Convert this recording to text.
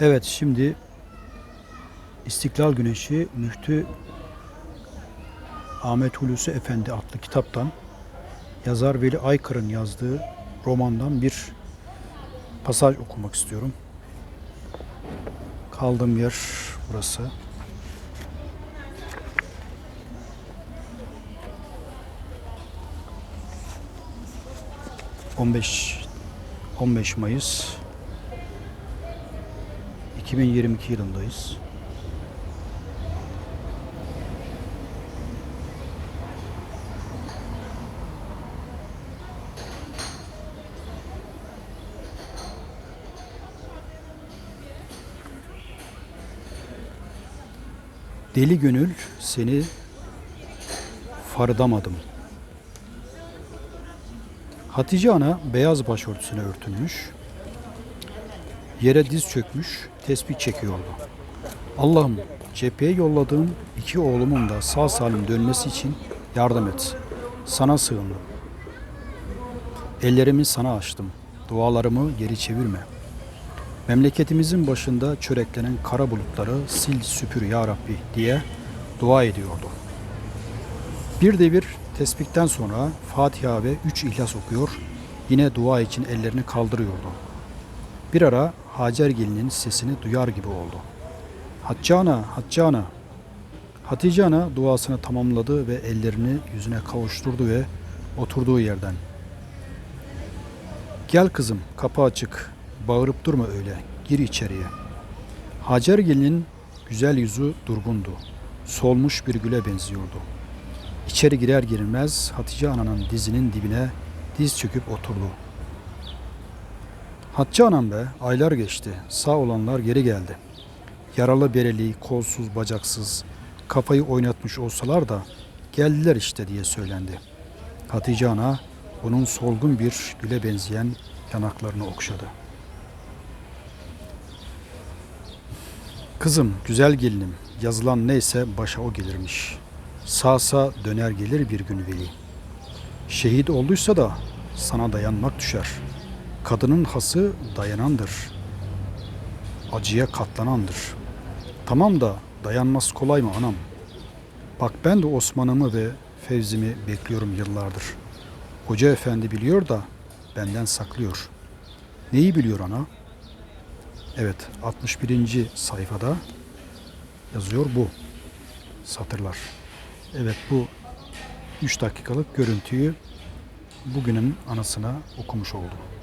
Evet şimdi İstiklal Güneşi Müftü Ahmet Hulusi Efendi adlı kitaptan yazar Veli Aykır'ın yazdığı romandan bir pasaj okumak istiyorum. Kaldığım yer burası. ...15... 15 Mayıs 2022 yılındayız. Deli gönül seni fardamadım. Hatice ana beyaz başörtüsüne örtülmüş, yere diz çökmüş, tesbih çekiyordu. Allah'ım cepheye yolladığım iki oğlumun da sağ salim dönmesi için yardım et. Sana sığındım. Ellerimi sana açtım. Dualarımı geri çevirme. Memleketimizin başında çöreklenen kara bulutları sil süpür ya Rabbi diye dua ediyordu. Bir devir tesbihten sonra Fatiha ve üç ihlas okuyor, yine dua için ellerini kaldırıyordu. Bir ara Hacer gelinin sesini duyar gibi oldu. Hatice ana, Hatice ana. Duasını tamamladı ve ellerini yüzüne kavuşturdu ve oturduğu yerden. Gel kızım, kapı açık. Bağırıp durma öyle. Gir içeriye. Hacer gelinin güzel yüzü durgundu. Solmuş bir güle benziyordu. İçeri girer girmez Hatice ananın dizinin dibine diz çöküp oturdu. Hatice anam be, aylar geçti. Sağ olanlar geri geldi. Yaralı bereli, kolsuz, bacaksız, kafayı oynatmış olsalar da geldiler işte diye söylendi. Hatice ana onun solgun bir güle benzeyen yanaklarını okşadı. Kızım, güzel gelinim, yazılan neyse başa o gelirmiş. Sağsa döner gelir bir gün veli. Şehit olduysa da sana dayanmak düşer. Kadının hası dayanandır. Acıya katlanandır. Tamam da dayanması kolay mı anam? Bak ben de Osman'ımı ve Fevzi'mi bekliyorum yıllardır. Hoca efendi biliyor da benden saklıyor. Neyi biliyor ana? Evet 61. sayfada yazıyor bu satırlar. Evet bu 3 dakikalık görüntüyü bugünün anısına okumuş oldum.